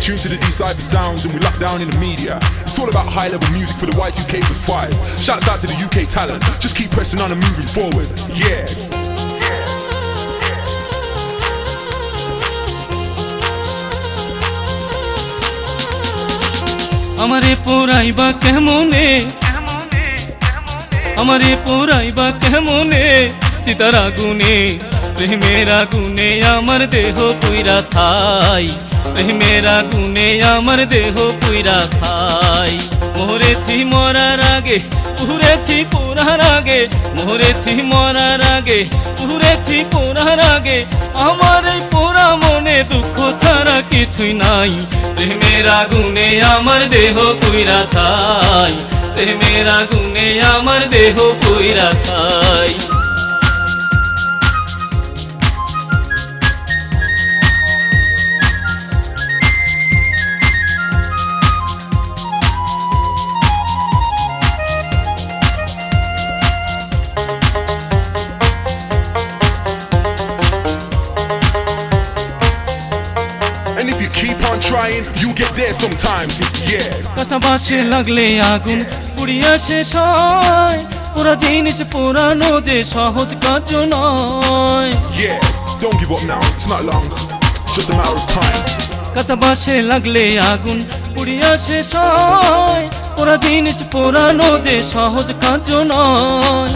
tuned to the D-Cypher sounds and we locked down in the media. It's all about high-level music for the Y2K with five. Shouts out to the UK talent. Just keep pressing on and moving forward. Yeah. আমারে পোড়াইবা কেমনে আমারে পোড়াইবা কেমনে চিতার আগুনে প্রেমের আগুনে আমার দেহ পুইরা থাই প্রেমের আগুনে আমার দেহ পুইরা থাই মরেছি মরার আগে, পুরেছি পোড়ার আগে। মরেছি মরার আগে, পুরেছি পোড়ার আগে। আমার এই পোড়া মনে দুঃখ ছাড়া কিছুই নাই। প্রেমের আগুনে আমার দেহ পুইরা ছাই প্রেমের আগুনে আমার দেহ পুইরা ছাই trying, you get there sometimes. Yeah. কাঁচা বাসে লাগলে আগুন পুড়িয়া শেষ হয় পুরা জিনিস পুরানো যে সহজ কাজ নয় Yeah. Don't give up now. It's not long. Just a matter of time. কাঁচা বাসে লাগলে আগুন পুড়িয়া শেষ হয় পুরা জিনিস পুরানো যে সহজ কাজ নয়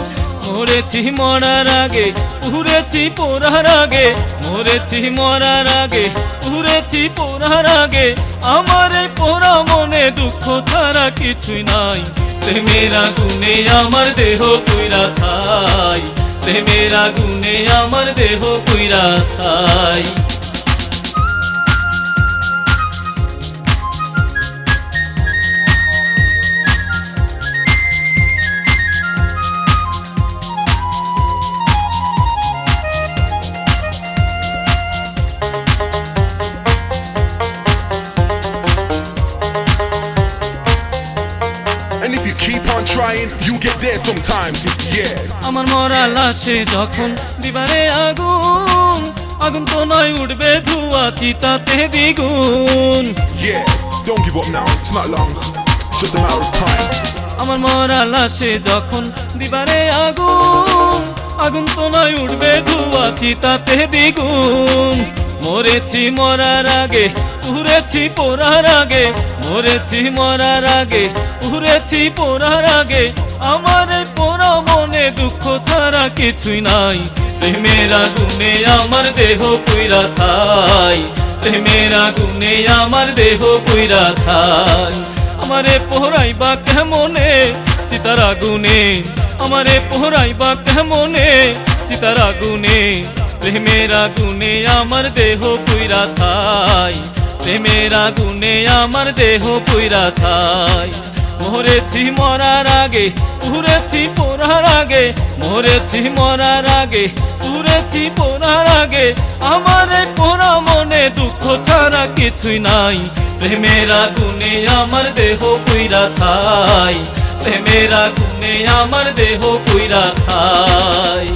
মরেছি মরার আগে, উড়েছি পোড়ার আগে, মরেছি মরার আগে, উড়েছি পোড়ার আগে, আমার পোড়া মনে দুঃখ ছাড়া কিছুই নাই। প্রেমের আগুনে আমার দেহ পুইরা ছাই। প্রেমের আগুনে আমার দেহ পুইরা ছাই। And if you keep on trying, you get there sometimes. Yeah. আমার মরা লাশে যখন দিবারে আগুন আগুন তো নয় উঠবে ধোয়া চিতাতে দ্বিগুণ Yeah. Don't give up now. It's not long. Just a matter of time. আমার মরা লাশে যখন দিবারে আগুন আগুন তো নয় উঠবে ধোয়া চিতাতে দ্বিগুণ মরেছি মরার আগে উড়েছি পোড়ার আগে, মরেছি মরার আগে, উড়েছি পোড়ার আগে। আমার পোড়া মনে দুঃখ ছাড়া কিছুই নাই। প্রেমের আগুনে আমার দেহ পুইরা ছাই। প্রেমের আগুনে আমার দেহ পুইরা ছাই। আমারে পোহরাইবা কেমনে? চিতার আগুনে। আমারে পোহরাইবা কেমনে? চিতার আগুনে। প্রেমের আগুনে আমার দেহ পুইরা ছাই। প্রেমের আগুনে আমার দেহ পুইরা ছাই মরেছি মরার আগে, উড়েছি পোড়ার আগে, মরেছি মরার আগে, উড়েছি পড়ার আগে। আমার পোড়া মনে দুঃখ ছাড়া কিছুই নাই। প্রেমের আগুনে আমার দেহ পুইরা ছাই প্রেমের আগুনে আমার দেহ পুইরা ছাই